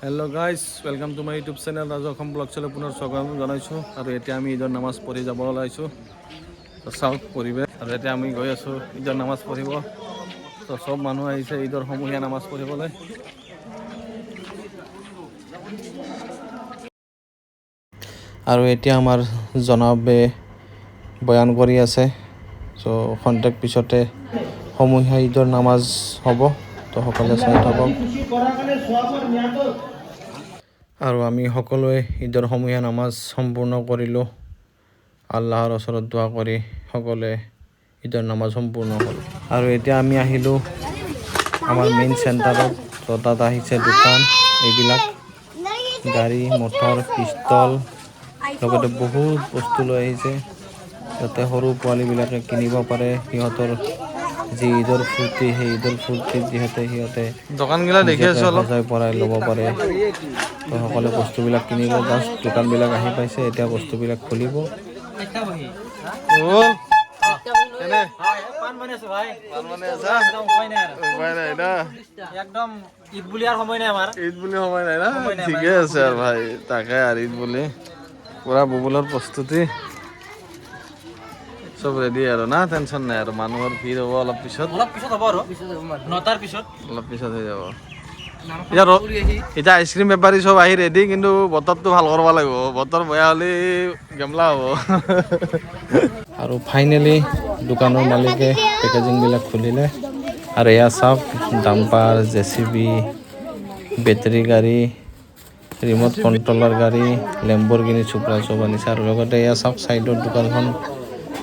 Hello' guys welcome to my YouTube channel Raju Assam blog channel পুনৰ স্বাগতম জনাইছোঁ আৰু এতিয়া আমি ঈদৰ নামাজ পঢ়ি যাব ওলাইছোঁ চাওক পৰিৱেশ আৰু এতিয়া আমি গৈ আছোঁ ঈদৰ নামাজ পঢ়িব তো চব মানুহ আহিছে ঈদৰ সমূহীয়া নামাজ পঢ়িবলৈ আৰু এতিয়া আমাৰ জনাবে বয়ান কৰি আছে চ' খন্তেক পিছতে সমূহীয়া ঈদৰ নামাজ হ'ব তো সকলোৱে চাই থাকক আৰু আমি সকলোৱে ঈদৰ সমূহীয়া নামাজ সম্পূৰ্ণ কৰিলোঁ। আল্লাহৰ ওচৰত দোৱা কৰি সকলোৱে ঈদৰ নামাজ সম্পূৰ্ণ কৰোঁ আৰু এতিয়া আমি আহিলোঁ আমাৰ মেইন চেণ্টাৰত ত' তাত আহিছে দোকান, এইবিলাক। গাড়ী, মটৰ, পিষ্টল, লগতে বহুত বস্তু লৈ আহিছে। যাতে সৰু পোৱালীবিলাকে কিনিব পাৰে, সিহঁতৰ যি ঈদৰ ফূৰ্তি সেই ঈদৰ ফূৰ্তিত যিহেতু সিহঁতে দোকানগিলা দেখি আছো অলপ। সজাই পৰাই ল'ব পাৰে। তো সকলো বস্তুবিলাক কিনিব জাষ্ট দোকানবিলাক আহি পাইছে এতিয়া বস্তুবিলাক খুলিব। ঈদ বুলি সময় নাই না? ঠিকে আছে আৰু ভাই তাকে আৰু ঈদ বুলি। পুৰা বুবুলৰ প্ৰস্তুতি। চব ৰেডি আৰু না টেনশ্যন নাই আৰু মানুহৰ ভিৰ হ'ব অলপ পিছত। অলপ পিছত হ'ব আৰু নটাৰ পিছত। অলপ পিছত হৈ যাব। এতিয়া এতিয়া আইচক্ৰীম বেপাৰী চব আহি ৰেডি কিন্তু বতৰটো ভালো কৰিব লাগিব। বতৰ বেয়া হ'লে গেমলা হ'ব। আৰু ফাইনেলি দোকানৰ মালিকে পেকেজিংবিলাক খুলিলে। আৰু এয়া চাওক dumper J C B battery গাড়ী ৰিম'ট কণ্ট্ৰলৰ গাড়ী লেম্বৰগিনি চুপ্ৰা চব আনিছে আৰু লগতে এয়া চাওক ছাইডৰ দোকানখন।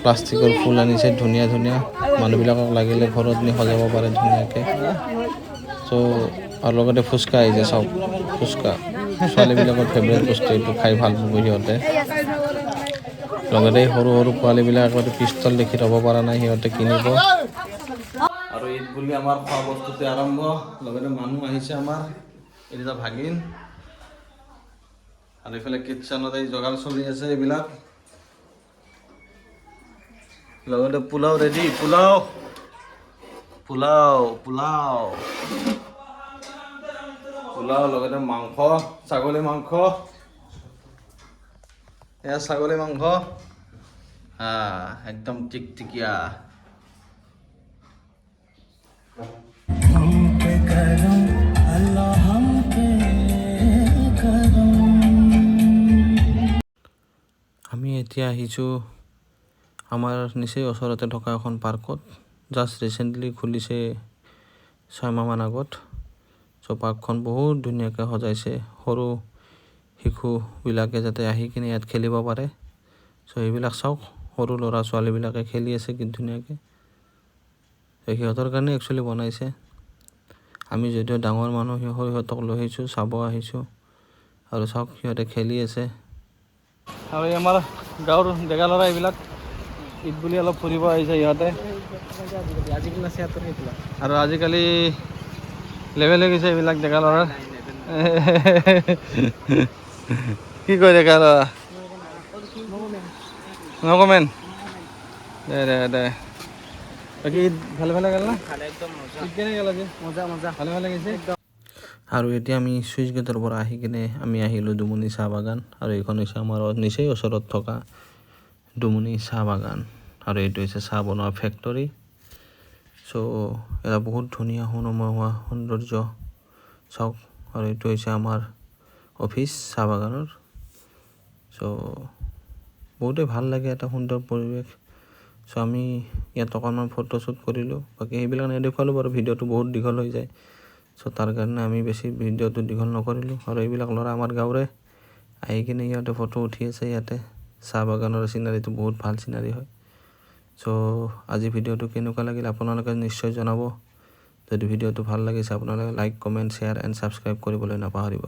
প্লাষ্টিকৰ ফুল আনিছে, ধুনীয়া ধুনীয়া। মানুহবিলাকক লাগিলে ঘৰত নি সজাব পাৰে ধুনীয়াকৈ। চ' আৰু লগতে ফুচকা আহিছে চাওক ফুচকা। ছোৱালীবিলাকৰ ফেভৰেট বস্তু এইটো, খাই ভালো পাব সিহঁতে। লগতে সৰু সৰু পোৱালীবিলাক আগতে পিষ্টল দেখি থ'ব পৰা নাই, সিহঁতে কিনিব। আৰু ঈদ বুলি আমাৰ খোৱা বস্তুতে আৰম্ভ। লগতে মানুহ আহিছে আমাৰ এইকেইটা ভাগিন। আৰু এইফালে কিটচেনত এই যোগাৰ চলি আছে এইবিলাক। লগতে পোলাও ৰেডি পোলাও পোলাও পোলাও পোলাও লগতে মাংস ছাগলী মাংস এয়া ছাগলী মাংস হা একদম টিকটিকিয়া আমি এতিয়া আহিছোঁ আমাৰ নিচেই ওচৰতে থকা এখন পাৰ্কত জাষ্ট ৰিচেণ্টলি খুলিছে ছয়মাহমান আগত। চ' পাৰ্কখন বহুত ধুনীয়াকৈ সজাইছে। সৰু শিশুবিলাকে যাতে আহি কিনে ইয়াত খেলিব পাৰে। চ' সেইবিলাক চাওক সৰু ল'ৰা ছোৱালীবিলাকে খেলি আছে কি ধুনীয়াকৈ। সিহঁতৰ কাৰণে একচুৱেলি বনাইছে। আমি যদিও ডাঙৰ মানুহ সিহ- সিহঁতক লৈ আহিছোঁ চাব আহিছোঁ। আৰু চাওক সিহঁতে খেলি আছে। আৰু আমাৰ গাঁৱৰ ডেকা ল'ৰা এইবিলাক ঈদ বুলি অলপ ফুৰিব আহিছে সিহঁতে আৰু আজিকালি লেভেল হৈ গৈছে এইবিলাক ডেকা ল'ৰাৰ। কি কয় ডেকা ল'ৰা? নকমেন। দে দে দে। বাকী ভালে ভালে গ'ল না? কেনে গ'ল আজি? মজা মজা ভালে ভালে গৈছে? আৰু এতিয়া আমি চুইচ গেটৰ পৰা আহি কিনে আমি আহিলোঁ দুমনি চাহ বাগান। আৰু এইখন হৈছে আমাৰ নিচেই ওচৰত থকা দুমনি চাহ বাগান। আৰু এইটো হৈছে চাহ বনোৱা ফেক্টৰী চ' এটা বহুত ধুনীয়া সুনমোৱা সৌন্দৰ্য। চাওক, আৰু এইটো হৈছে আমাৰ অফিচ চাহ বাগানৰ। চ' বহুতেই ভালো লাগে এটা সুন্দৰ পৰিৱেশ। চ' আমি ইয়াত অকণমান ফটোশ্বুট কৰিলোঁ। বাকী সেইবিলাক নেদেখুৱালোঁ বাৰু, ভিডিঅ'টো বহুত দীঘল হৈ যায়। চ' তাৰ কাৰণে আমি বেছি ভিডিঅ'টো দীঘল নকৰিলোঁ। আৰু এইবিলাক ল'ৰা আমাৰ গাঁৱৰে আহি কিনে সিহঁতে ফটো উঠি আছে ইয়াতে। চাহ বাগানৰ চিনাৰীটো বহুত ভালো চিনাৰী হয়। চ' আজি ভিডিঅ'টো কেনেকুৱা লাগিল আপোনালোকে নিশ্চয় জনাব। যদি ভিডিঅ'টো ভালো লাগিছে, আপোনালোকে like comment share and subscribe কৰিবলৈ নাপাহৰিব।